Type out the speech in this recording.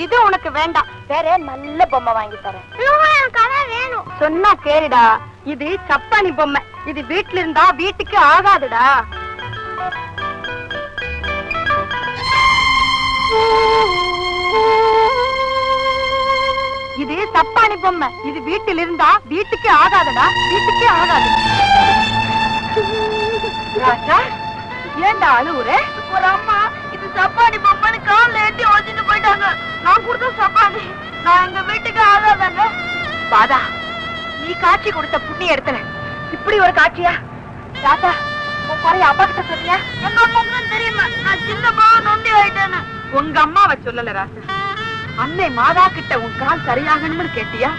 வேண்டாம். வேற நல்ல பொம்மை வாங்கி தரேன்? வேணும். சொன்னா கேளுடா. இது சப்பானி பொம்மை. இது வீட்ல இருந்தா வீட்டுக்கு ஆகாதுடா. இது சப்பானி பொம்மை. இது வீட்டில் இருந்தா வீட்டுக்கு ஆகாதுடா. வீட்டுக்கு ஆகாது. ராஜா ஏன்டா அழுவுற? ஒரு அம்மா நான் கொடுத்த சப்பானி. நான் எங்க வீட்டுக்கு ஆகாதாங்க. பாதா நீ காட்சி கொடுத்த புண்ணிய இடத்துல. இப்படி ஒரு காட்சியா? ராஜா உன் குறைய அப்பா கிட்ட சொன்னியா? எங்க அம்மாவுக்கு தெரியுமா? நான் சின்ன பாவ நொண்டி ஆயிட்டேன்னு. உங்க அம்மாவை சொல்லல ராஜா அன்னை மாதா கிட்ட உன் கால் சரியாகணும்னு கேட்டியா?